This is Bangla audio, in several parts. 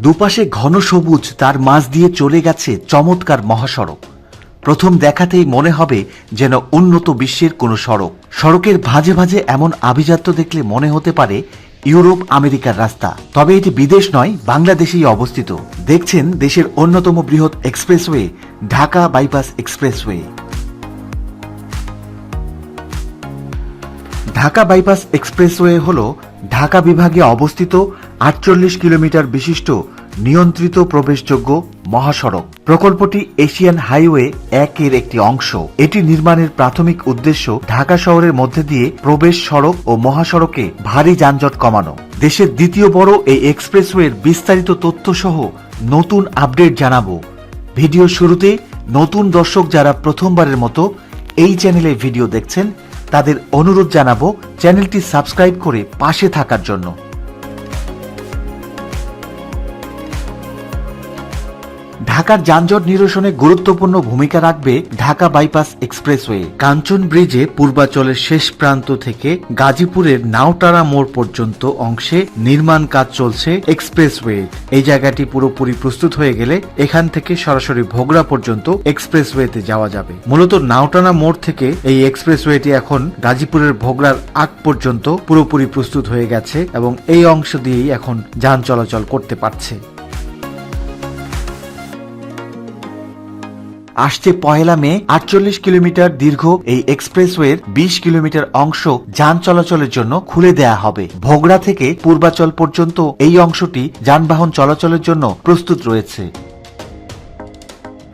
দুপাশে ঘন সবুজ তার মাঝ দিয়ে চলে গেছে চমৎকার মহাসড়ক। প্রথম দেখাতেই মনে হবে যেন উন্নত বিশ্বের কোনো সড়ক। সড়কের ভাঁজে ভাঁজে এমন আভিজাত্য দেখলে মনে হতে পারে ইউরোপ আমেরিকার রাস্তা। তবে এটি বিদেশ নয়, বাংলাদেশেই অবস্থিত। দেখছেন দেশের অন্যতম বৃহৎ expressway, Dhaka bypass expressway. Dhaka bypass expressway হল ঢাকা বিভাগে অবস্থিত আটচল্লিশ কিলোমিটার বিশিষ্ট নিয়ন্ত্রিত প্রবেশযোগ্য মহাসড়ক। প্রকল্পটি এশিয়ান হাইওয়ে একের একটি অংশ। এটি নির্মাণের প্রাথমিক উদ্দেশ্য ঢাকা শহরের মধ্যে দিয়ে প্রবেশ সড়ক ও মহাসড়কে ভারী যানজট কমানো। দেশের দ্বিতীয় বড় এই এক্সপ্রেসওয়ের বিস্তারিত তথ্য সহ নতুন আপডেট জানাব। ভিডিও শুরুতে নতুন দর্শক যারা প্রথমবারের মতো এই চ্যানেলে ভিডিও দেখছেন, তাদের অনুরোধ জানাব চ্যানেলটি সাবস্ক্রাইব করে পাশে থাকার জন্য। ঢাকার যানজট নিরসনে গুরুত্বপূর্ণ ভূমিকা রাখবে ঢাকা বাইপাস এক্সপ্রেসওয়ে। কাঞ্চন ব্রিজে পূর্বাচলের শেষ প্রান্ত থেকে গাজীপুরের নাওটারা মোড় পর্যন্ত অংশে নির্মাণ কাজ চলছে এক্সপ্রেসওয়ে। এই জায়গাটি পুরোপুরি প্রস্তুত হয়ে গেলে এখান থেকে সরাসরি ভোগড়া পর্যন্ত এক্সপ্রেসওয়েতে যাওয়া যাবে। মূলত নাওটানা মোড় থেকে এই এক্সপ্রেসওয়েটি এখন গাজীপুরের ভোগড়ার আগ পর্যন্ত পুরোপুরি প্রস্তুত হয়ে গেছে এবং এই অংশ দিয়েই এখন যান চলাচল করতে পারছে। আসছে পহেলা মে, আটচল্লিশ কিলোমিটার দীর্ঘ এই এক্সপ্রেসওয়ের বিশ কিলোমিটার অংশ যান চলাচলের জন্য খুলে দেয়া হবে। ভোগড়া থেকে পূর্বাচল পর্যন্ত এই অংশটি যানবাহন চলাচলের জন্য প্রস্তুত রয়েছে।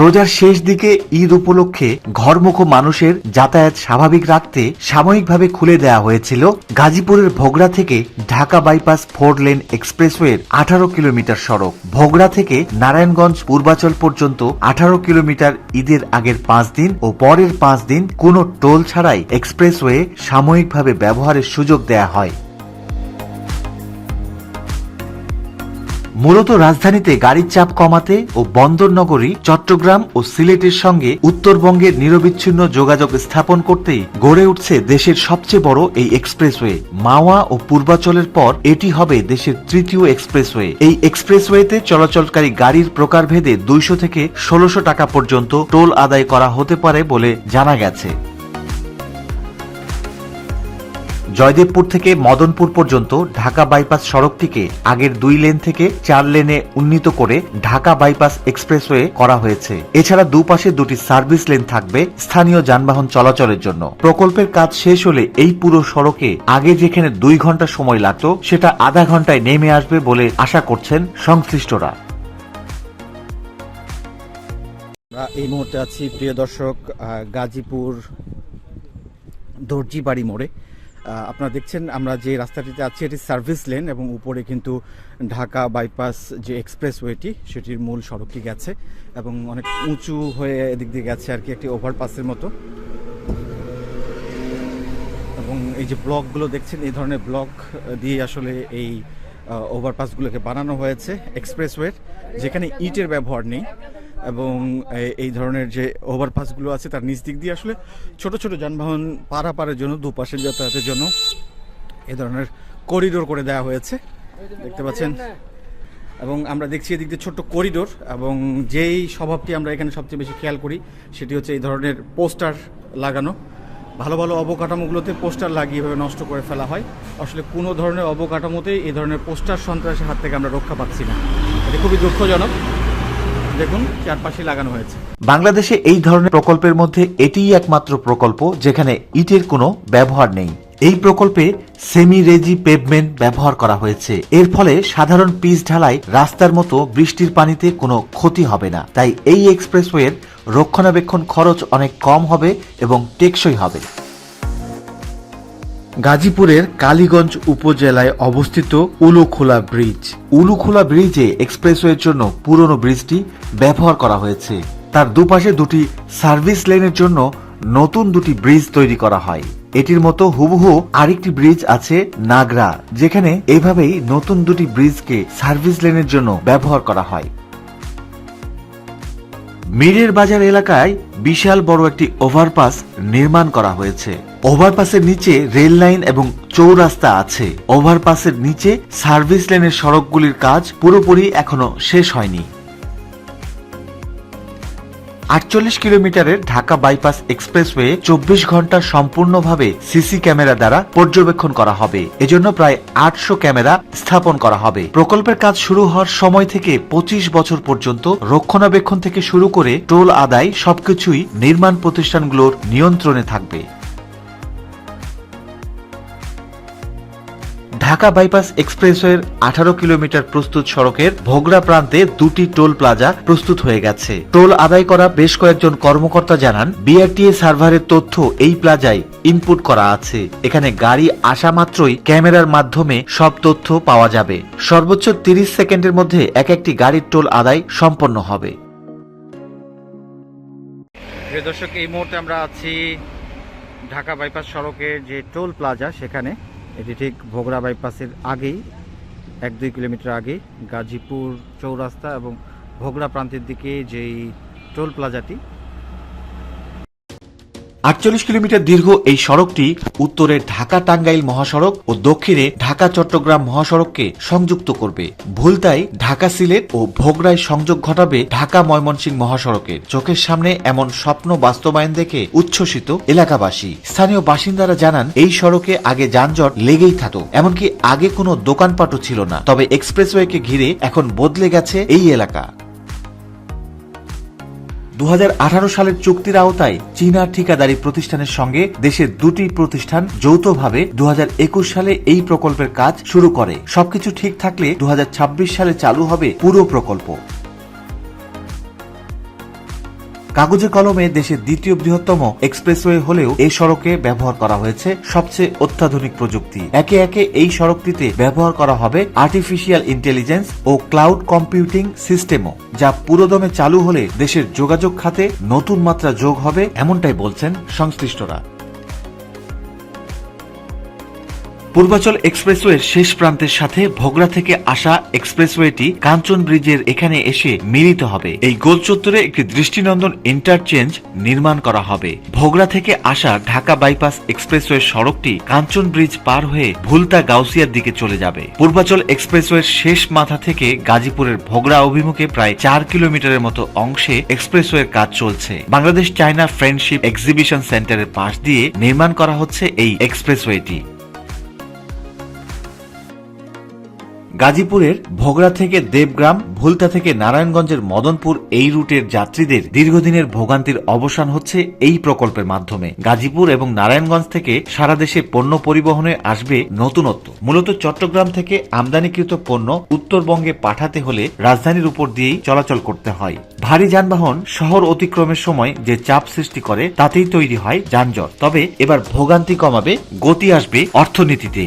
রোজার শেষ দিকে ঈদ উপলক্ষে ঘরমুখ মানুষের যাতায়াত স্বাভাবিক রাখতে সাময়িকভাবে খুলে দেওয়া হয়েছিল গাজীপুরের ভোগড়া থেকে ঢাকা বাইপাস ফোর লেন এক্সপ্রেসওয়ের আঠারো কিলোমিটার সড়ক। ভোগড়া থেকে নারায়ণগঞ্জ পূর্বাচল পর্যন্ত আঠারো কিলোমিটার ঈদের আগের পাঁচ দিন ও পরের পাঁচ দিন কোনো টোল ছাড়াই এক্সপ্রেসওয়ে সাময়িকভাবে ব্যবহারের সুযোগ দেয়া হয়। মূলত রাজধানীতে গাড়ির চাপ কমাতে ও বন্দর নগরী, চট্টগ্রাম ও সিলেটের সঙ্গে উত্তরবঙ্গের নিরবিচ্ছিন্ন যোগাযোগ স্থাপন করতেই গড়ে উঠছে দেশের সবচেয়ে বড় এই এক্সপ্রেসওয়ে। মাওয়া ও পূর্বাচলের পর এটি হবে দেশের তৃতীয় এক্সপ্রেসওয়ে। এই এক্সপ্রেসওয়েতে চলাচলকারী গাড়ির প্রকারভেদে দুইশো থেকে ষোলোশো টাকা পর্যন্ত টোল আদায় করা হতে পারে বলে জানা গেছে। জয়দেবপুর থেকে মদনপুর পর্যন্ত ঢাকা বাইপাস সড়কটিকে আগের দুই লেন থেকে চার লেনে উন্নীত করে ঢাকা বাইপাস এক্সপ্রেসওয়ে করা হয়েছে। এছাড়া দুপাশে দুটি সার্ভিস লেন থাকবে স্থানীয় যানবাহন চলাচলের জন্য। প্রকল্পের কাজ শেষ হলে এই পুরো সড়কে আগে যেখানে দুই ঘণ্টা সময় লাগত, সেটা আধা ঘন্টায় নেমে আসবে বলে আশা করছেন সংশ্লিষ্টরা। এই মুহূর্তে আছি, প্রিয় দর্শক গাজীপুর দর্জিবাড়ি মোড়ে। আপনারা দেখছেন, আমরা যে রাস্তাটিতে আছি, এটি সার্ভিস লেন এবং উপরে কিন্তু ঢাকা বাইপাস যে এক্সপ্রেসওয়েটি, সেটির মূল সড়কটি গেছে এবং অনেক উঁচু হয়ে এদিক দিয়ে গেছে আর কি, একটি ওভারপাসের মতো। এবং এই যে ব্লকগুলো দেখছেন, এই ধরনের ব্লক দিয়ে আসলে এই ওভারপাসগুলোকে বানানো হয়েছে এক্সপ্রেসওয়ের, যেখানে ইটের ব্যবহার নেই। এবং এই ধরনের যে ওভারপাসগুলো আছে তার নিচ দিক দিয়ে আসলে ছোট ছোট যানবাহন পারাপারের জন্য, দুপাশের যাতায়াতের জন্য এই ধরনের করিডোর করে দেওয়া হয়েছে। দেখতে পাচ্ছেন? এবং আমরা দেখছি এদিক দিয়ে ছোট্ট করিডোর এবং যেই স্বভাবটি আমরা এখানে সবচেয়ে বেশি খেয়াল করি, সেটি হচ্ছে এই ধরনের পোস্টার লাগানো। ভালো ভালো অবকাঠামোগুলোতে পোস্টার লাগিয়ে এভাবে নষ্ট করে ফেলা হয়। আসলে কোনো ধরনের অবকাঠামোতেই এই ধরনের পোস্টার সন্ত্রাসের হাত থেকে আমরা রক্ষা পাচ্ছি না। এটা খুবই দুঃখজনক। দেখুন, চারপাশে লাগানো হয়েছে। বাংলাদেশে এই ধরনের প্রকল্পের মধ্যে এটিই একমাত্র প্রকল্প যেখানে ইটের কোনো ব্যবহার নেই। এই প্রকল্পে সেমি রেজি পেভমেন্ট ব্যবহার করা হয়েছে। এর ফলে সাধারণ পিচ ঢালাই, রাস্তার মতো বৃষ্টির পানিতে কোনো ক্ষতি হবে না। তাই এই এক্সপ্রেসওয়ের রক্ষণাবেক্ষণ খরচ অনেক কম হবে এবং টেকসই হবে। গাজীপুরের কালীগঞ্জ উপজেলায় অবস্থিত উলুখোলা ব্রিজ। উলুখোলা ব্রিজে এক্সপ্রেসওয়ের জন্য পুরনো ব্রিজটি ব্যবহার করা হয়েছে। তার দুপাশে দুটি সার্ভিস লেনের জন্য নতুন দুটি ব্রিজ তৈরি করা হয়। এটির মতো হুবহু আরেকটি ব্রিজ আছে নাগরা, যেখানে এভাবেই নতুন দুটি ব্রিজকে সার্ভিস লেনের জন্য ব্যবহার করা হয়। মীরের বাজার এলাকায় বিশাল বড় একটি ওভারপাস নির্মাণ করা হয়েছে। ওভারপাসের নিচে রেল লাইন এবং চৌরাস্তা আছে। ওভারপাসের নিচে সার্ভিস লেনের সড়কগুলির কাজ পুরোপুরি এখনও শেষ হয়নি। আটচল্লিশ কিলোমিটারের ঢাকা বাইপাস এক্সপ্রেসওয়ে চব্বিশ ঘণ্টা সম্পূর্ণভাবে সিসি ক্যামেরা দ্বারা পর্যবেক্ষণ করা হবে। এজন্য প্রায় আটশো ক্যামেরা স্থাপন করা হবে। প্রকল্পের কাজ শুরু হওয়ার সময় থেকে পঁচিশ বছর পর্যন্ত রক্ষণাবেক্ষণ থেকে শুরু করে টোল আদায় সবকিছুই নির্মাণ প্রতিষ্ঠানগুলোর নিয়ন্ত্রণে থাকবে। ঢাকা বাইপাস এক্সপ্রেসওয়ের আঠারো কিলোমিটার প্রস্তুত সড়কের ভোগড়া প্রান্তে দুটি টোল প্লাজা প্রস্তুত হয়ে গেছে। টোল আদায় করা বেশ কয়েকজন কর্মকর্তা জানান, বিআরটিএ সার্ভারের তথ্য এই প্লাজায় ইনপুট করা আছে। এখানে গাড়ি আসা মাত্রই ক্যামেরার মাধ্যমে সব তথ্য পাওয়া যাবে। সর্বোচ্চ তিরিশ সেকেন্ডের মধ্যে এক একটি গাড়ির টোল আদায় সম্পন্ন হবে। দর্শক, এই মুহূর্তে আমরা আছি ঢাকা বাইপাস সড়কের যে টোল প্লাজা, সেখানে এটি ঠিক ভোগড়া বাইপাসের আগেই, এক দুই কিলোমিটার আগে গাজীপুর চৌরাস্তা এবং ভোগড়া প্রান্তের দিকে যেই টোল প্লাজাটি আটচল্লিশ কিলোমিটার দীর্ঘ এই সড়কটি উত্তরে ঢাকা টাঙ্গাইল মহাসড়ক ও দক্ষিণে ঢাকা চট্টগ্রাম মহাসড়ককে সংযুক্ত করবে। ভুলতাই ঢাকা সিলেট ও ভোগড়ায় সংযোগ ঘটাবে ঢাকা ময়মনসিংহ মহাসড়কের। চোখের সামনে এমন স্বপ্ন বাস্তবায়ন দেখে উচ্ছ্বসিত এলাকাবাসী। স্থানীয় বাসিন্দারা জানান, এই সড়কে আগে যানজট লেগেই থাকত, এমনকি আগে কোনো দোকানপাটও ছিল না। তবে এক্সপ্রেসওয়েকে ঘিরে এখন বদলে গেছে এই এলাকা। দু হাজার আঠারো সালের চুক্তির আওতায় চীনা ঠিকাদারি প্রতিষ্ঠানের সঙ্গে দেশের দুটি প্রতিষ্ঠান যৌথভাবে দুহাজার একুশ সালে এই প্রকল্পের কাজ শুরু করে। সবকিছু ঠিক থাকলে দু হাজার ছাব্বিশ সালে চালু হবে পুরো প্রকল্প। কাগজে কলমে দেশের দ্বিতীয় বৃহত্তম এক্সপ্রেসওয়ে হলেও এই সড়কে ব্যবহার করা হয়েছে সবচেয়ে অত্যাধুনিক প্রযুক্তি। একে একে এই সড়কটিতে ব্যবহার করা হবে আর্টিফিশিয়াল ইন্টেলিজেন্স ও ক্লাউড কম্পিউটিং সিস্টেমও যা পুরোদমে চালু হলে দেশের যোগাযোগ খাতে নতুন মাত্রা যোগ হবে, এমনটাই বলছেন সংশ্লিষ্টরা। পূর্বাচল এক্সপ্রেসওয়ের শেষ প্রান্তের সাথে ভোগড়া থেকে আসা এক্সপ্রেসওয়েটি কাঞ্চন ব্রিজের এখানে এসে মিলিত হবে। এই গোল চত্বরে একটি দৃষ্টিনন্দন ইন্টারচেঞ্জ নির্মাণ করা হবে। ভোগড়া থেকে আসা ঢাকা বাইপাস এক্সপ্রেসওয়ে সড়কটি কাঞ্চন ব্রিজ পার হয়ে ভুলতা গাউসিয়ার দিকে চলে যাবে। পূর্বাচল এক্সপ্রেসওয়ের শেষ মাথা থেকে গাজীপুরের ভোগড়া অভিমুখে প্রায় চার কিলোমিটারের মতো অংশে এক্সপ্রেসওয়ের কাজ চলছে। বাংলাদেশ চায়না ফ্রেন্ডশিপ এক্সিবিশন সেন্টারের পাশ দিয়ে নির্মাণ করা হচ্ছে এই এক্সপ্রেসওয়েটি। গাজীপুরের ভোগড়া থেকে দেবগ্রাম, ভুলতা থেকে নারায়ণগঞ্জের মদনপুর এই রুটের যাত্রীদের দীর্ঘদিনের ভোগান্তির অবসান হচ্ছে এই প্রকল্পের মাধ্যমে। গাজীপুর এবং নারায়ণগঞ্জ থেকে সারা দেশে পণ্য পরিবহনে আসবে নতুনত্ব। মূলত চট্টগ্রাম থেকে আমদানিকৃত পণ্য উত্তরবঙ্গে পাঠাতে হলে রাজধানীর উপর দিয়েই চলাচল করতে হয়। ভারী যানবাহন শহর অতিক্রমের সময় যে চাপ সৃষ্টি করে, তাতেই তৈরি হয় যানজট। তবে এবার ভোগান্তি কমাবে, গতি আসবে অর্থনীতিতে।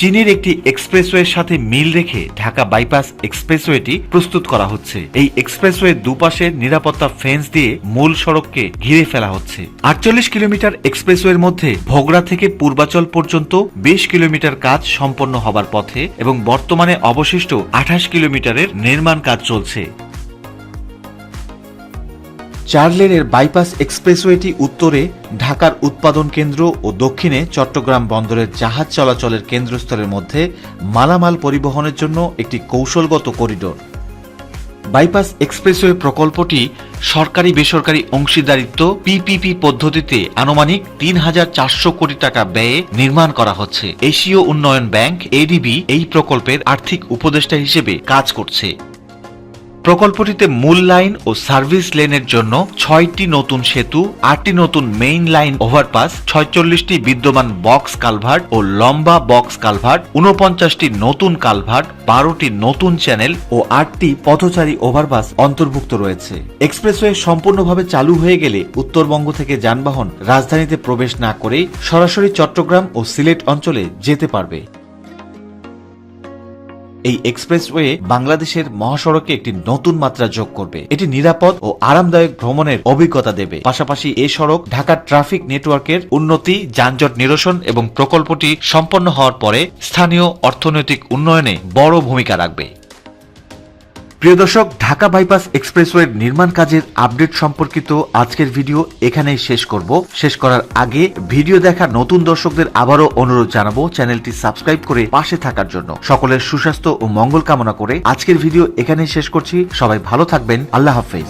চীনের একটি এক্সপ্রেসওয়ের সাথে মিল রেখে ঢাকা বাইপাস এক্সপ্রেসওয়েটি প্রস্তুত করা হচ্ছে। এই এক্সপ্রেসওয়ে দুপাশে নিরাপত্তা ফেন্স দিয়ে মূল সড়ককে ঘিরে ফেলা হচ্ছে। আটচল্লিশ কিলোমিটার এক্সপ্রেসওয়ের মধ্যে ভোগড়া থেকে পূর্বাচল পর্যন্ত বিশ কিলোমিটার কাজ সম্পন্ন হবার পথে এবং বর্তমানে অবশিষ্ট আঠাশ কিলোমিটারের নির্মাণ কাজ চলছে। চার লেনের বাইপাস এক্সপ্রেসওয়েটি উত্তরে ঢাকার উৎপাদন কেন্দ্র ও দক্ষিণে চট্টগ্রাম বন্দরের জাহাজ চলাচলের কেন্দ্রস্থলের মধ্যে মালামাল পরিবহনের জন্য একটি কৌশলগত করিডোর। বাইপাস এক্সপ্রেসওয়ে প্রকল্পটি সরকারি বেসরকারি অংশীদারিত্ব পিপিপি পদ্ধতিতে আনুমানিক তিন হাজার চারশো কোটি টাকা ব্যয়ে নির্মাণ করা হচ্ছে। এশীয় উন্নয়ন ব্যাংক এডিবি এই প্রকল্পের আর্থিক উপদেষ্টা হিসেবে কাজ করছে। প্রকল্পটিতে মূল লাইন ও সার্ভিস লেনের জন্য ছয়টি নতুন সেতু, আটটি নতুন মেইন লাইন ওভারপাস, ছয়চল্লিশটি বিদ্যমান বক্স কালভার্ট ও লম্বা বক্স কালভার্ট উনপঞ্চাশটি নতুন কালভার্ট, বারোটি নতুন চ্যানেল ও আটটি পথচারী ওভারপাস অন্তর্ভুক্ত রয়েছে। এক্সপ্রেসওয়ে সম্পূর্ণভাবে চালু হয়ে গেলে উত্তরবঙ্গ থেকে যানবাহন রাজধানীতে প্রবেশ না করেই সরাসরি চট্টগ্রাম ও সিলেট অঞ্চলে যেতে পারবে। এই এক্সপ্রেসওয়ে বাংলাদেশের মহাসড়কে একটি নতুন মাত্রা যোগ করবে। এটি নিরাপদ ও আরামদায়ক ভ্রমণের অভিজ্ঞতা দেবে। পাশাপাশি এ সড়ক ঢাকার ট্রাফিক নেটওয়ার্কের উন্নতি, যানজট নিরসন এবং প্রকল্পটি সম্পন্ন হওয়ার পরে স্থানীয় অর্থনৈতিক উন্নয়নে বড় ভূমিকা রাখবে। প্রিয় দর্শক, ঢাকা বাইপাস এক্সপ্রেসওয়ের নির্মাণ কাজের আপডেট সম্পর্কিত আজকের ভিডিও এখানেই শেষ করব। শেষ করার আগে ভিডিও দেখা নতুন দর্শকদের আবারও অনুরোধ জানাব চ্যানেলটি সাবস্ক্রাইব করে পাশে থাকার জন্য। সকলের সুস্বাস্থ্য ও মঙ্গল কামনা করে আজকের ভিডিও এখানেই শেষ করছি। সবাই ভালো থাকবেন। আল্লাহ হাফেজ।